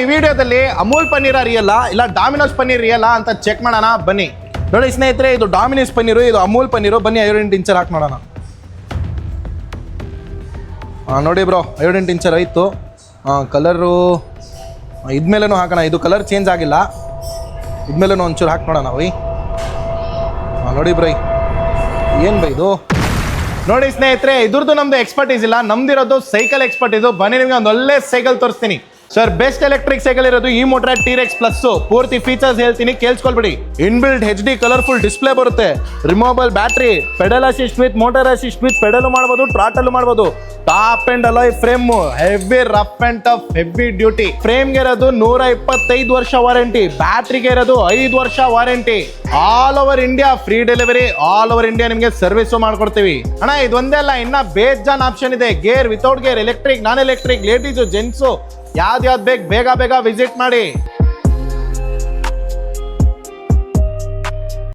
ಈ ವಿಡಿಯೋದಲ್ಲಿ ಅಮೂಲ್ ಪನ್ನೀರ್ ರಿಯಲ್ಲ ಇಲ್ಲ ಡಾಮಿನೋಸ್ ಪನ್ನೀರ್ ರಿಯಲ್ಲ ಅಂತ ಚೆಕ್ ಮಾಡೋಣ, ಬನ್ನಿ. ನೋಡಿ ಸ್ನೇಹಿತರೆ, ಇದು ಡಾಮಿನೋಸ್ ಪನ್ನೀರು, ಇದು ಅಮೂಲ್ ಪನ್ನೀರು. ಬನ್ನಿ ಐವರೆಂಟು ಟಿಂಚರ್ ಹಾಕಿ ನೋಡೋಣ ಹಾಂ ನೋಡಿ ಬ್ರೋ ಐವರೆಂಟು ಇಂಚರ್ ಆಯಿತು. ಹಾಂ ಕಲರು ಇದ್ಮೇಲೆನೂ ಹಾಕೋಣ. ಇದು ಕಲರ್ ಚೇಂಜ್ ಆಗಿಲ್ಲ. ಇದ್ಮೇಲೆನೂ ಒಂಚೂರು ಹಾಕಿ ನೋಡೋಣ ಬೈ ಹಾಂ ನೋಡಿ ಬ್ರೈ ಏನು ಬೈ ಇದು? ನೋಡಿ ಸ್ನೇಹಿತರೆ, ಇದ್ರದ್ದು ನಮ್ದು ಎಕ್ಸ್ಪರ್ಟೀಸ್ ಇಲ್ಲ. ನಮ್ದಿರೋದು ಸೈಕಲ್ ಎಕ್ಸ್ಪರ್ಟ್ ಇದು ಬನ್ನಿ, ನಿಮಗೆ ಒಂದು ಒಳ್ಳೆ ಸೈಕಲ್ ತೋರಿಸ್ತೀನಿ. ಸರ್ ಬೆಸ್ಟ್ ಎಲೆಕ್ಟ್ರಿಕ್ ಸೈಕಲ್ ಇರೋದು ಈ ಮೋಟ್ರ ಟಿರೆಕ್ಸ್ ಪ್ಲಸ್ ಪೂರ್ತಿ ಫೀಚರ್ಸ್ ಹೇಳ್ತೀನಿ, ಕೇಳಿಸ್ಕೊಳ್ಬಿಡಿ. Inbuilt H D colourful display ಬರುತ್ತೆ. Removable battery pedal assist with motor assist with pedal ಮಾಡ್ಬೋದು ಟ್ರಾಟಲ್ ಮಾಡ್ಬೋದು. Top and alloy frame heavy rough and tough heavy duty ಫ್ರೇಮ್ಗೆ ಇರೋದು ನೂರ ಇಪ್ಪತ್ತೈದು ವರ್ಷ ವಾರಂಟಿ ಬ್ಯಾಟ್ರಿಗೆ ಇರೋದು ಐದು ವರ್ಷ warranty all over India free delivery all over India ನಿಮಗೆ ಸರ್ವಿಸ್ ಮಾಡ್ಕೊಡ್ತೀವಿ. ಅಣ್ಣ ಇದೊಂದೇ ಅಲ್ಲ, ಇನ್ನ ಬೇಜಾನ್ ಆಪ್ಷನ್ ಇದೆ. Gear without gear electric non electric ladies gents ಯಾವ್ದು ಯಾವ್ದು ಬೇಕು ಬೇಗ ಬೇಗ ವಿಸಿಟ್ ಮಾಡಿ.